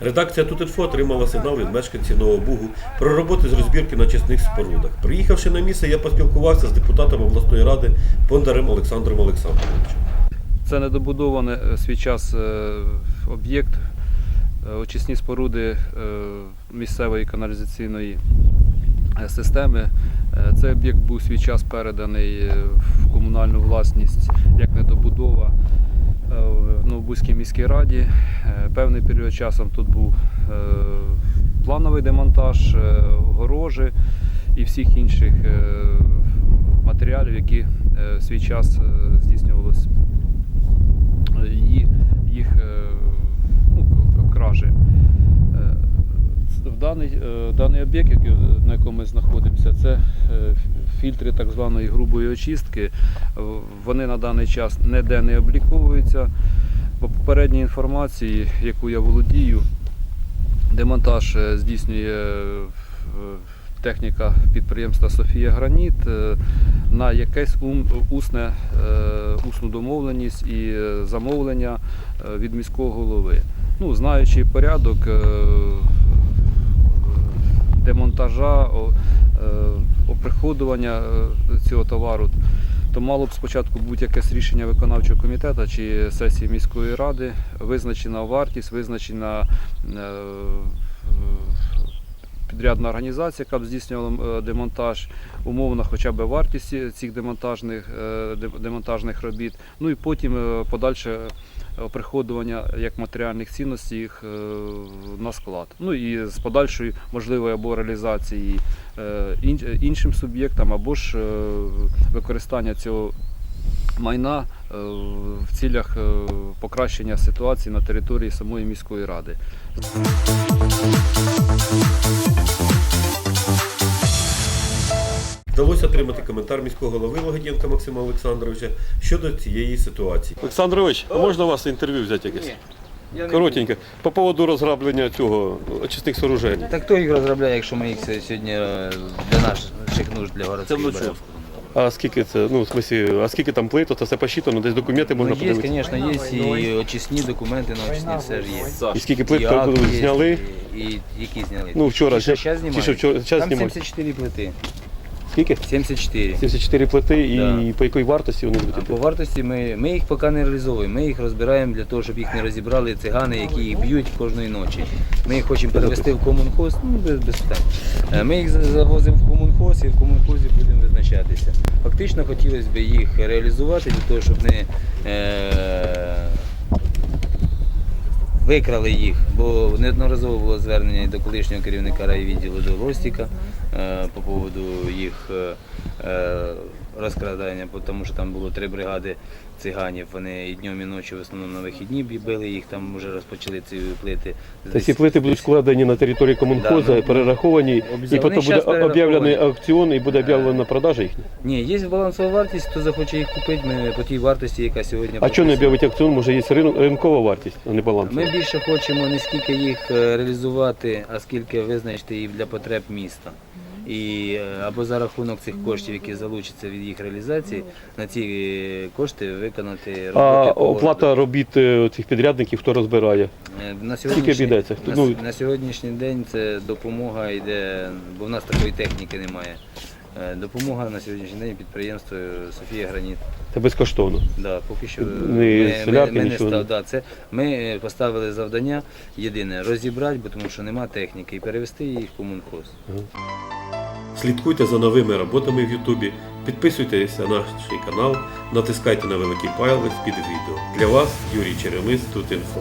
Редакція Тутинфо отримала сигнал від мешканців Нового Бугу про роботи з розбірки на чесних спорудах. Приїхавши на місце, я поспілкувався з депутатом обласної ради Бондарем Олександром Олександровичем. Це недобудований е, свій час е, об'єкт, е, очисні споруди місцевої каналізаційної системи. Цей об'єкт був свій час переданий в комунальну власність як недобудова в Новобузькій міській раді. Е, Певний період часу тут був е, плановий демонтаж, е, огорожі і всіх інших е, матеріалів, які е, в свій час е, здійснювалися її, їх е, ну, к- кражі. Е, В даний, е, даний об'єкт, на якому ми знаходимося, це е, фільтри так званої грубої очистки. Е, Вони на даний час ніде не обліковуються. По попередній інформації, яку я володію, демонтаж е, здійснює е, техніка підприємства Софія Граніт е, на якесь усне, е, усну домовленість і е, замовлення е, від міського голови. Ну, знаючи порядок е, демонтажа, е, оприходування е, цього товару, то мало б спочатку бути якесь рішення виконавчого комітету чи сесії міської ради, визначена вартість, визначена е, підрядна організація, яка б здійснювала демонтаж, умовно хоча б вартість цих демонтажних, демонтажних робіт, ну і потім подальше оприходування як матеріальних цінностей їх е, на склад. Ну і з подальшою можливою або реалізації е, іншим суб'єктам, або ж е, використання цього майна в цілях покращення ситуації на території самої міської ради. Вдалося отримати коментар міського голови Лагодєнка Максима Олександровича щодо цієї ситуації. Олександрович, а можна у вас інтерв'ю взяти якесь? Коротеньке. По поводу розграблення цього очисних сооружень. Так хто їх розробляє, якщо ми їх сьогодні е, для наших нужд для городських беремо? А скільки це? Ну, в смислі, а скільки там плит, то все посчитано, десь документи можна Ну, є, подивитися. звісно, є і очисні документи на очисні все ж є. І скільки плит І зняли? І, і які зняли? Ну, вчора Ті, що ж- зараз ті, знімають? що вчора- зараз Там знімають. 74 плити. Скільки? 74. 74 плити і Да. по якій вартості вони А будуть? по вартості ми, ми їх поки не реалізовуємо. Ми їх розбираємо для того, щоб їх не розібрали цигани, які їх б'ють кожної ночі. Ми їх хочемо перевести в комунхоз, ну без, без питань. Е, Ми їх за- завозимо в комунхоз і в комунхозі будемо визначатися. Фактично хотілося б їх реалізувати для того, щоб не е, викрали їх, бо неодноразово було звернення до колишнього керівника райвідділу до Ростіка е, по поводу їх е, е, розкрадання, тому що там було три бригади циганів. Вони і днем, і ночі в основному на вихідні били їх, там вже розпочали ці плити. Та ці плити будуть складені на території комунхоза, Да, ну, перераховані, і потім буде об'явлений аукціон і буде об'явлена продажа їхня. Ні, є балансова вартість, хто захоче їх купити, ми по тій вартості, яка сьогодні А чого не об'явить аукціон, може є ринкова вартість, а не баланс? Ми більше хочемо не скільки їх е, реалізувати, а скільки визначити їх для потреб міста. І е, або за рахунок цих коштів, які залучаться від їх реалізації, на ці кошти виконати роботи. А по оплата робіт е, цих підрядників хто розбирає? Е, На сьогоднішній, на, Ну- на сьогоднішній день це допомога йде, бо в нас такої техніки немає. Е, Допомога на сьогоднішній день підприємству Софія Граніт. Це безкоштовно. Да, поки що Не солярки, не нічого не- став, да, це ми е, поставили завдання єдине розібрати, бо тому що нема техніки, і перевести її в комунхоз. Слідкуйте за новими роботами в Ютубі, підписуйтесь на наш канал, натискайте на великий палець під відео. Для вас Юрій Черемис, Тутинфо.